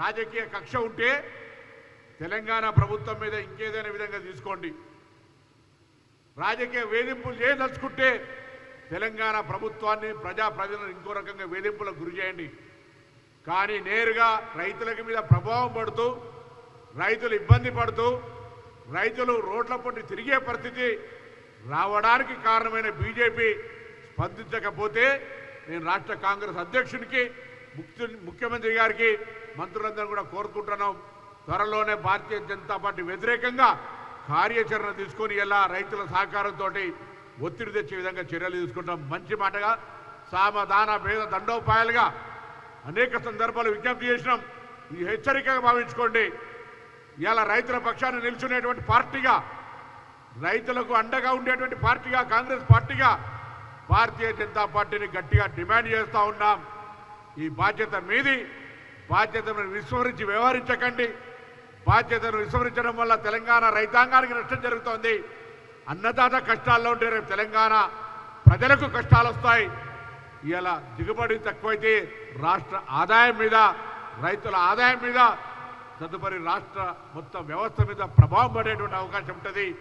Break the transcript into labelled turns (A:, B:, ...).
A: రాజకీయ కక్ష ఉంటే తెలంగాణ ప్రభుత్వం మీద ఇంకేదైనా విధంగా తీసుకోండి. రాజకీయ వేధింపులు చేయదలుచుకుంటే తెలంగాణ ప్రభుత్వాన్ని ప్రజా ప్రజలను ఇంకో రకంగా వేధింపులకు గురి చేయండి. కానీ నేరుగా రైతులకి మీద ప్రభావం పడుతూ రైతులు ఇబ్బంది పడుతూ రైతులు రోడ్ల పొట్టి తిరిగే పరిస్థితి రావడానికి కారణమైన బీజేపీ స్పందించకపోతే నేను రాష్ట్ర కాంగ్రెస్ అధ్యక్షునికి ముఖ్యమంత్రి గారికి మంత్రులందరూ కూడా కోరుకుంటున్నాం. త్వరలోనే భారతీయ జనతా పార్టీ వ్యతిరేకంగా కార్యాచరణ తీసుకొని ఎలా రైతుల సహకారంతో ఒత్తిడి తెచ్చే విధంగా చర్యలు తీసుకుంటాం. మంచి మాటగా సామధాన భేద దండోపాయాలుగా అనేక సందర్భాలు విజ్ఞప్తి చేసినాం. ఈ హెచ్చరికగా భావించుకోండి. ఇలా రైతుల పక్షాన్ని నిల్చునేటువంటి పార్టీగా రైతులకు అండగా ఉండేటువంటి పార్టీగా కాంగ్రెస్ పార్టీగా భారతీయ జనతా పార్టీని గట్టిగా డిమాండ్ చేస్తూ ఉన్నాం. ఈ బాధ్యత మీది. బాధ్యతను విస్మరించి వ్యవహరించకండి. బాధ్యతను విస్మరించడం వల్ల తెలంగాణ రైతాంగానికి నష్టం జరుగుతోంది. అన్నదాత కష్టాల్లో ఉంటే రేపు తెలంగాణ ప్రజలకు కష్టాలు వస్తాయి. ఇలా దిగుబడి తక్కువైతే రాష్ట్ర ఆదాయం మీద రైతుల ఆదాయం మీద తదుపరి రాష్ట్ర మొత్తం వ్యవస్థ మీద ప్రభావం పడేటువంటి అవకాశం ఉంటుంది.